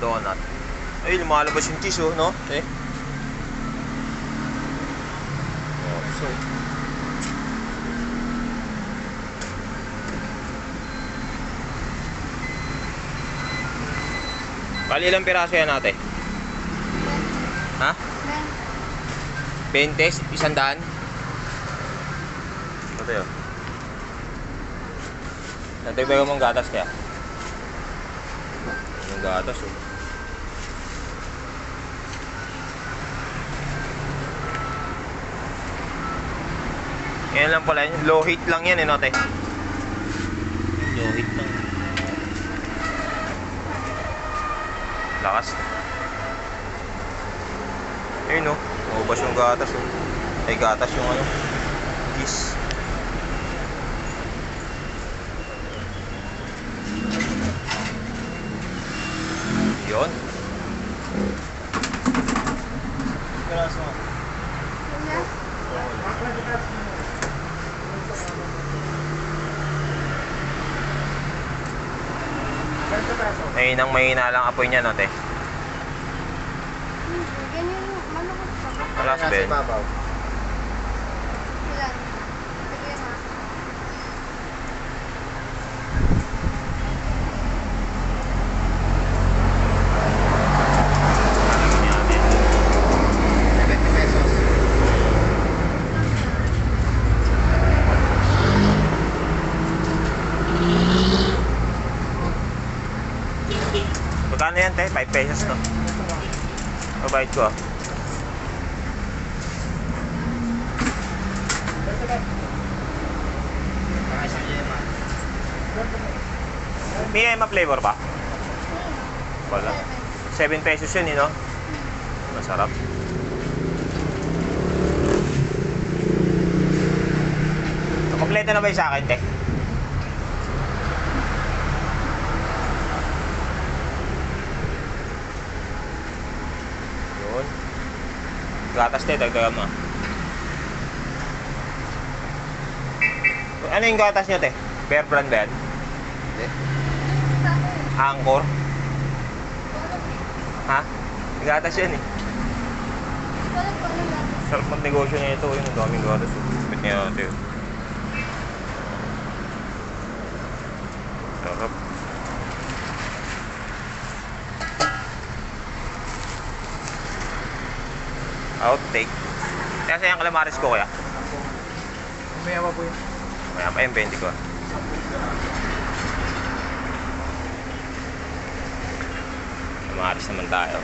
donut. Ay, lumalabas yung cheese, oh, no? Eh. Oh, so. Bali, ilang piraso yan natin? Ha? 20? Isang daan? Ito yun. Natibayo mong gatas kaya? Gatas oh. Yan lang pala, low heat lang yan eh, note. Low heat lang. Lakas. Ayun oh, maubos yung gatas oh. Ay gatas yung ano, kiss. Yun. Graso. May nang mahina lang apoy niya, no, te? Ganyan yung malukot pa. Alas, Ben. Babaw. Ilan? Sige na. Yan, yan. 70 pesos. Magkano yan, te? 5 pesos, no? Mabait ko, ah. Yema. May Emma flavor ba? Wala. 7 pesos yun, eh, no? Masarap. Kompleto na ba yung sa akin, te? Yun. Gatas, te. Dagdagan mo. Ano yung gatas nyo, te? Bear brand ba yan? Hindi. Angkor? Ha? Gatas yan eh. Wala pa naman. Sarap magnegosyo na ito. Yung daming gatas. oh. Bit niya ate. Sarap. Outtake. Kaya sa yung calamares ko kaya? Umaya pa po yun. Maya pa yung 20 ko. Calamares naman tayo.